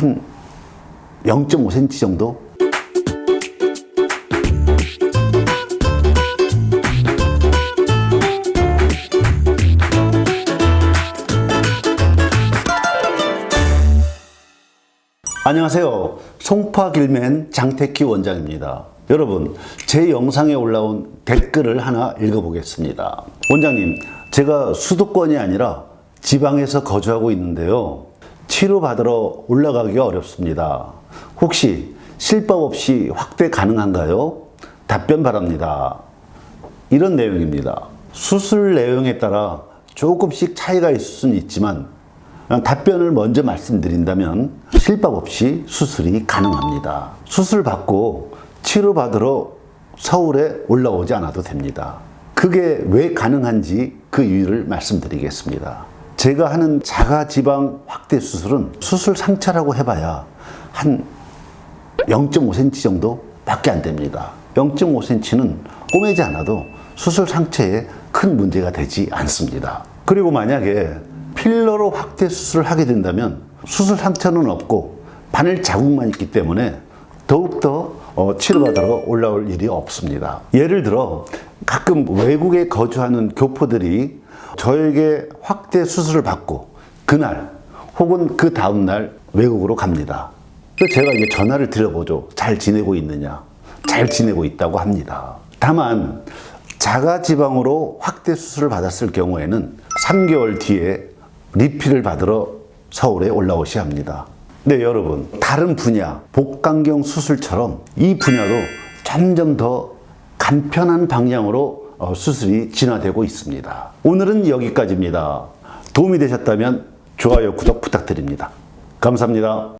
한 0.5cm 정도 안녕하세요. 송파길맨 장태키 원장입니다. 여러분, 제 영상에 올라온 댓글을 하나 읽어보겠습니다. 원장님, 제가 수도권이 아니라 지방에서 거주하고 있는데요. 치료받으러 올라가기가 어렵습니다. 혹시 실밥 없이 확대 가능한가요? 답변 바랍니다. 이런 내용입니다. 수술 내용에 따라 조금씩 차이가 있을 수는 있지만 답변을 먼저 말씀드린다면 실밥 없이 수술이 가능합니다. 수술 받고 치료받으러 서울에 올라오지 않아도 됩니다. 그게 왜 가능한지 그 이유를 말씀드리겠습니다. 제가 하는 자가 지방 확대 수술은 수술 상처라고 해봐야 한 0.5cm 정도 밖에 안 됩니다. 0.5cm는 꼬매지 않아도 수술 상처에 큰 문제가 되지 않습니다. 그리고 만약에 필러로 확대 수술을 하게 된다면 수술 상처는 없고 바늘 자국만 있기 때문에 더욱더 어, 치료받으러 올라올 일이 없습니다. 예를 들어 가끔 외국에 거주하는 교포들이 저에게 확대 수술을 받고 그날 혹은 그 다음날 외국으로 갑니다. 제가 이제 전화를 드려보죠. 잘 지내고 있느냐? 잘 지내고 있다고 합니다. 다만 자가지방으로 확대 수술을 받았을 경우에는 3개월 뒤에 리필을 받으러 서울에 올라오셔야 합니다. 네, 여러분. 다른 분야, 복강경 수술처럼 이 분야도 점점 더 간편한 방향으로 어, 수술이 진화되고 있습니다. 오늘은 여기까지입니다. 도움이 되셨다면 좋아요, 구독 부탁드립니다. 감사합니다.